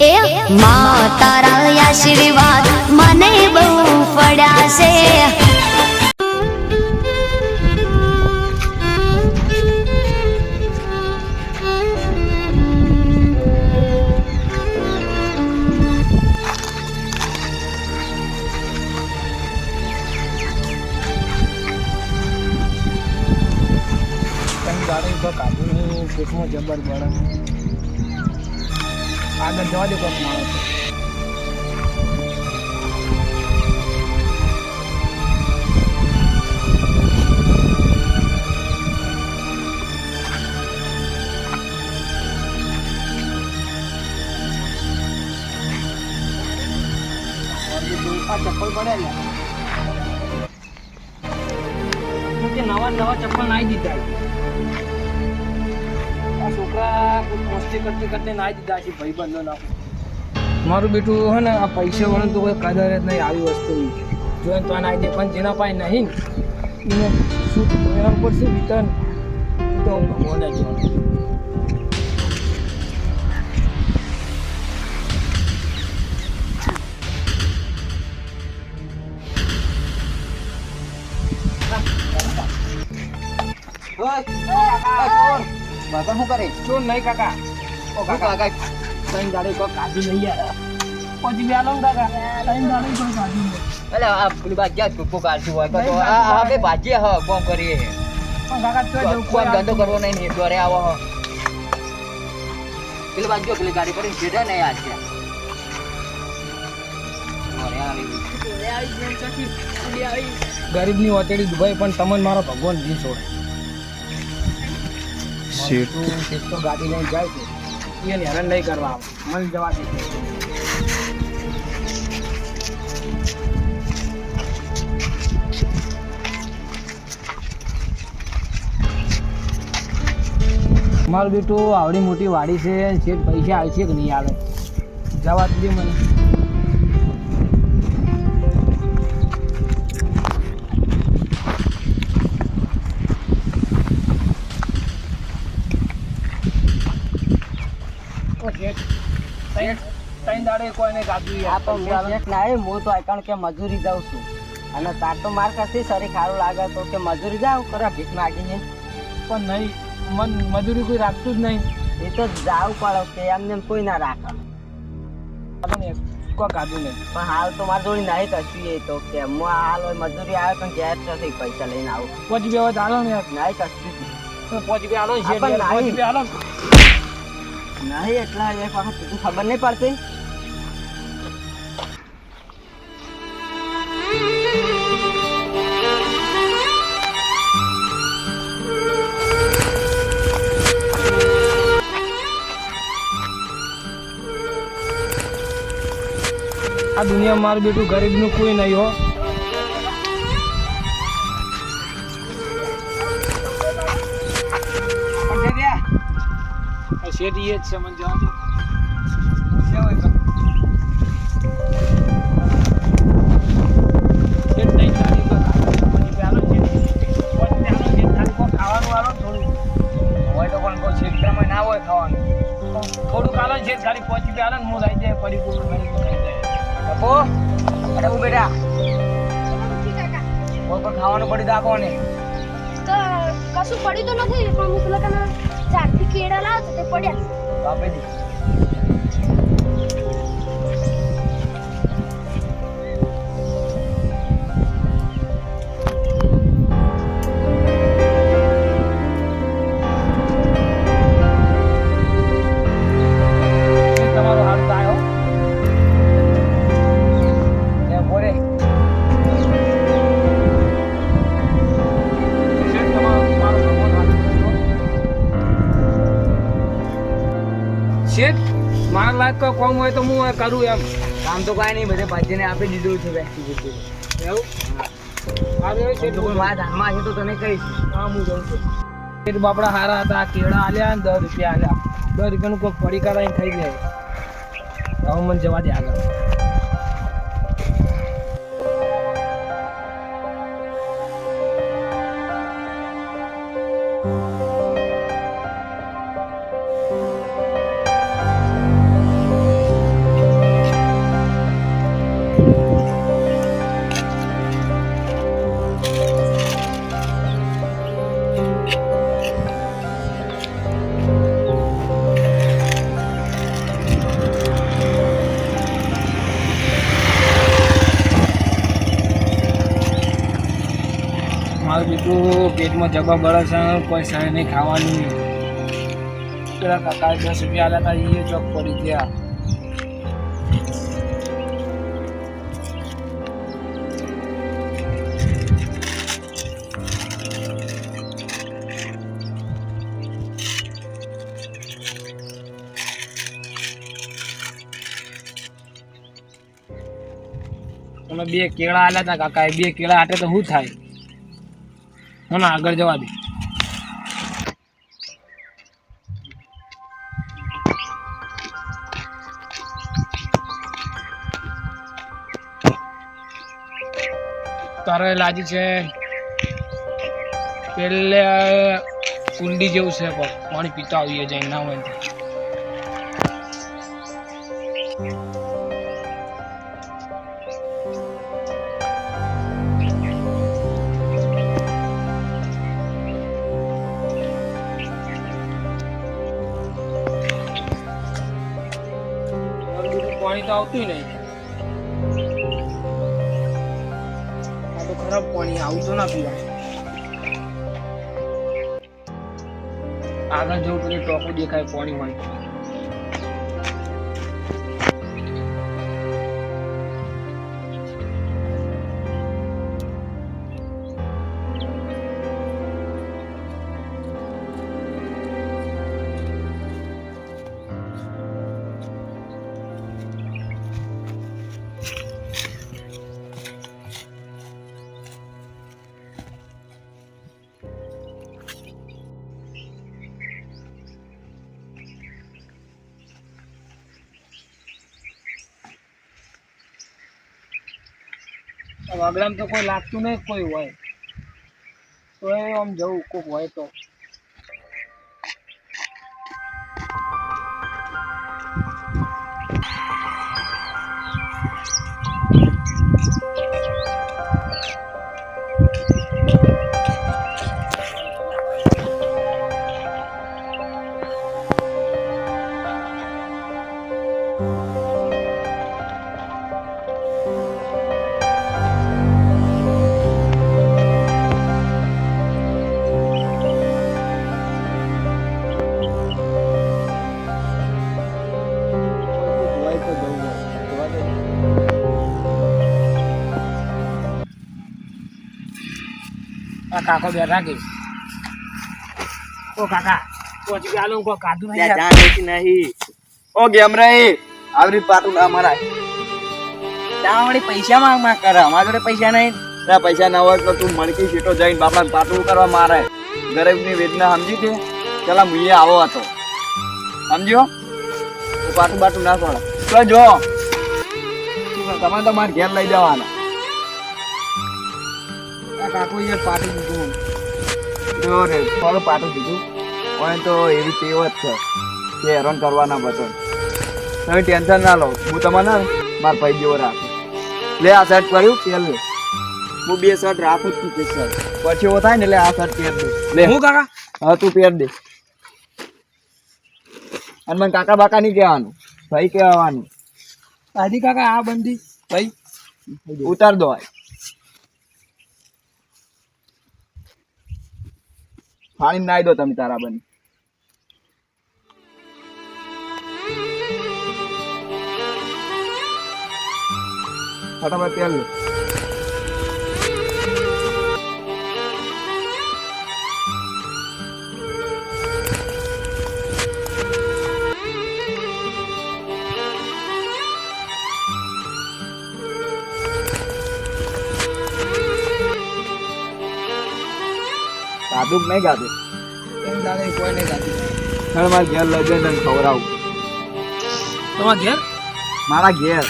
એ મા તારા આશીર્વાદ મને બહુ પડ્યા છે. ગાડી પેટમાં જબર બળે આગળ જવા દે કોક માણસ ચપ્પલ પડે ને નવા નવા ચપ્પલ નાઈ દીધા. છોકરા મસ્તી કરતી કરતી નાઈ દીધા છે ભાઈ બંધો ના મારું બેટું હોય ને આ પૈસા વાળું તો કોઈ કદર જ નહીં આવી વસ્તુ જોઈએ તો નાઈ દે પણ જેના પાસે નહીં ને, એને શું એના ઉપર શું વિતરણ તો ભગવાન જ જાણે. બાપા શું કરે? ચોર નહીં કાકા? ઓ કાકા. કાકા? ત્રણ દાડે કોઈ કાઢી નહીં યાર. પછી બે કાકા. ત્રણ દાડે કો કાઢી અલે આ પેલી બાજુ ટૂંકો કાઢતું હોય? તો આ બે હ કોમ કરીએ. પણ કાકા તો કોમ ધંધો કરવો નહીં ને દોરે આવો હ. પેલી બાજુ જો પેલી ગાડી પડી. જેઠા નહીં આ છે ગરીબની વચેડી દુભાઈ પણ તમને મારો ભગવાન જી છોડે. ગાડી લઈને જાય છે એને નહીં કરવા મને જવા દે મારું બેટું આવડી મોટી વાડી છે શેઠ પૈસા આવે છે કે નહીં આવે? જવા દે મને. ત્રણ દાડે કોઈને ગાધું યાર. પૈસા આવે. હું તો કારણ કે મજૂરી જાઉં છું. અને તાર તો માર કરતી સરી ખારું લાગે તો કે મજૂરી જાવ કરો ભીખ માગીને? પણ નહીં મન મજૂરી કોઈ રાખતું જ નહીં. એ તો જાવ પડે કે એમને એમ કોઈ ના રાખે. કોઈ ગાધું નહીં. પણ હાલ તો મારી જોડે નહીં કશું એ તો કે હું આ હાલ મજૂરી આવે પણ ગેર નથી પૈસા લઈને આવું. પછી બે હાલો ને નહીં કશું ને. નહીં. એટલા એક વખત તું ખબર નહીં પડતી આ દુનિયામાં મારું બેટું ગરીબનું કોઈ નહીં હો પણ કોઈ ક્ષેત્રમાં ના હોય ખાવાનું. થોડુંક ને શેઠ. ખાલી પહોંચી બે ને હું લઈ જાય ફરી પૂરું બાપુ અરે હું બેટા કોઈ પણ ખાવાનું પડી આપો ને. કશું પડ્યું તો નથી પણ હું પેલા किडा लावतो ते पडेल શેઠ મારા લાયક કોઈ કોમ હોય તો હું કરું એમ. કામ તો કાંઈ નહીં બધે ભાજીને આપી દીધું છે વ્યક્તિ સારું એવું? વાત હાથમાં છે તો તને કહીશ. હા હું જાઉં છું. શેઠ બાપડા સારા હતા કેળા આલ્યા ને દસ રૂપિયા આલ્યા. દસ રૂપિયાનું કોઈ પડી કરાવીને થઈ જાય હવે મને જવા દે આગળ. તો પેટમાં જબા બળે છે, કોઈ સાંજ નહીં ખાવાનું. પેલા કાકા દસ રૂપિયા આલ્યા હતા એ ચોક પડી ગયા. તમે બે કેળા આલ્યા હતા કાકા બે કેળા હાટે તો શું થાય? હું ના, આગળ જવા દે. તારે લાજી છે પેલે કુંડી જેવું છે પણ પાણી પીતા આવીએ જઈને, ના હોય પાણી તો આવતું નહીં. આ તો ખરાબ પાણી, આવું ના પીવાય. આગળ જવું પેલી ટોપો દેખાય, પાણી હોય. વાગડામાં તો કોઈ લાગતું નહીં કોઈ હોય. તો એ આમ જવું કોઈક હોય તો. કાકો બે રાખી. ઓ કાકા પહોંચી ગયા લોકો કાધું નહીં યાર. નહીં. ઓ ગેમ રે. આવરી પાટું ના મરાય. ત્યાં પૈસા માંગ માંગ કરે અમારા જોડે પૈસા નહીં. ત્યાં પૈસા ના હોય તો તું મણકી સીટો જઈને બાપડા પાટું કરવા મારે. ગરીબની વેદના સમજી દે પેલા મુઈએ આવો હતો. સમજ્યો? પાટું બાટું ના પડે તો જો. તમે તો મારે ઘેર લઈ જવાના. કાકો યાર પાટી દીધું જો રે? થોડું પાટું દીધું. પણ તો એવી ટેવ જ છે કે હેરાન કરવાના બતો તમે ટેન્શન ના લો. હું તમારે મારા ભાઈ જેવો રાખું. લે આ શર્ટ કર્યું પહેર હું બે શર્ટ રાખું જ છું શર્ટ પછી એવો થાય ને એટલે આ શર્ટ પહેર દે. લે. હું કાકા? હા તું પહેર દે. અને મને કાકા બાકા નહીં કહેવાનું. ભાઈ કહેવાનું. આદિ કાકા આ બંધી. ભાઈ. ઉતાર દો પાણી નાઈ દો તમે તારા બની. ફટાફટ તેલ ગાધું નહીં ગાધું કોઈ નહીં જાતી ચાલ મારા ઘેર લઈ જઈને તને ખવડાવું. તમારા ઘેર? મારા ઘેર.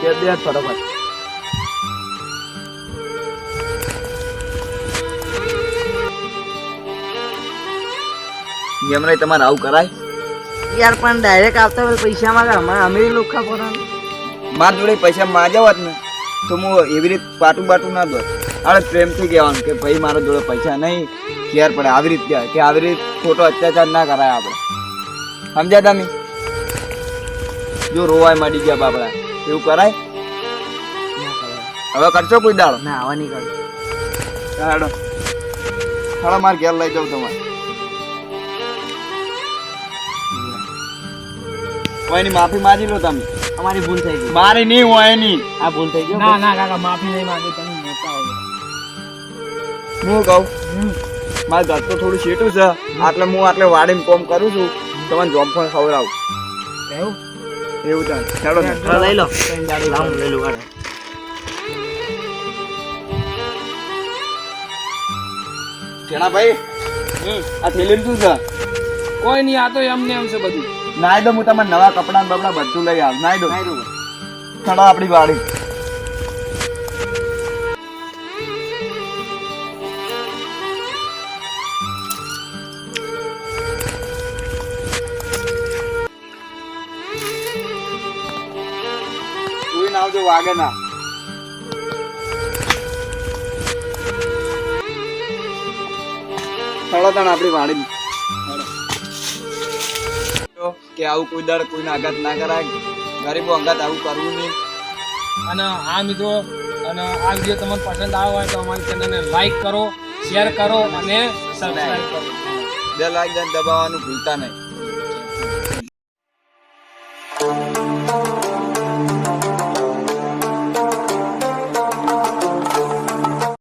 કે દે ફટાફટ યમરાય તમારે આવું કરાય? યાર પણ ડાયરેક્ટ આવતા હોય પૈસા માંગે. અમારે અમીર લોખા મારા જોડે પૈસા માં જવા જ ને તો હું એવી રીતે પાટું બાટું ના દો અરે પ્રેમથી કહેવાનું કે ભાઈ મારા જોડે પૈસા નહીં કેર પડે? આવી રીતે કહેવાય કે આવી રીતે ખોટો અત્યાચાર ના કરાય આપણે. સમજ્યા તમે? જો રોવાય મળી ગયા બાપડા. એવું કરાય? હવે કરશો કોઈ દાડો? ના આવા નહીં કરું દાડો હાડો માર ઘેર લઈ જાઉં તમારે. કોઈની માફી માંગી લો તમે. અમારી ભૂલ થઈ ગઈ. મારી નહીં હોય એની. આ ભૂલ થઈ ગઈ ના ના કાકા માફી નહીં માંગે તમે મોટા હો હું કહું? મારે ઘર તો થોડું શેટું છે. આટલે હું આટલે વાડીમાં કોમ કરું છું. તમને જોબ પણ ખવડાવું. એવું? એવું ચાલ. ચાલો ને. લઈ લો. લઈ લો કાઢો. ભાઈ આ થેલી શું છે? કોઈ નહીં આ તો એમને એમ છે બધું. નાઈ દો હું તમને નવા કપડા બપડા બધું લઈ આવ. નાઈ દો ચડો આપણી વાડી. ના આવજો વાગે ના ચડો તને આપણી વાડી કે આવું કોઈ દાડ કોઈને આઘાત ના કરાય. ગરીબો અંગાત આવું કરવું નહીં. અને હા મિત્રો અને આ વીડિયો તમને પસંદ આવ્યો હોય તો અમારી ચેનલને લાઈક કરો શેર કરો અને સબસ્ક્રાઈબ કરો. બે લાઈક દબાવવાનું ભૂલતા નહીં.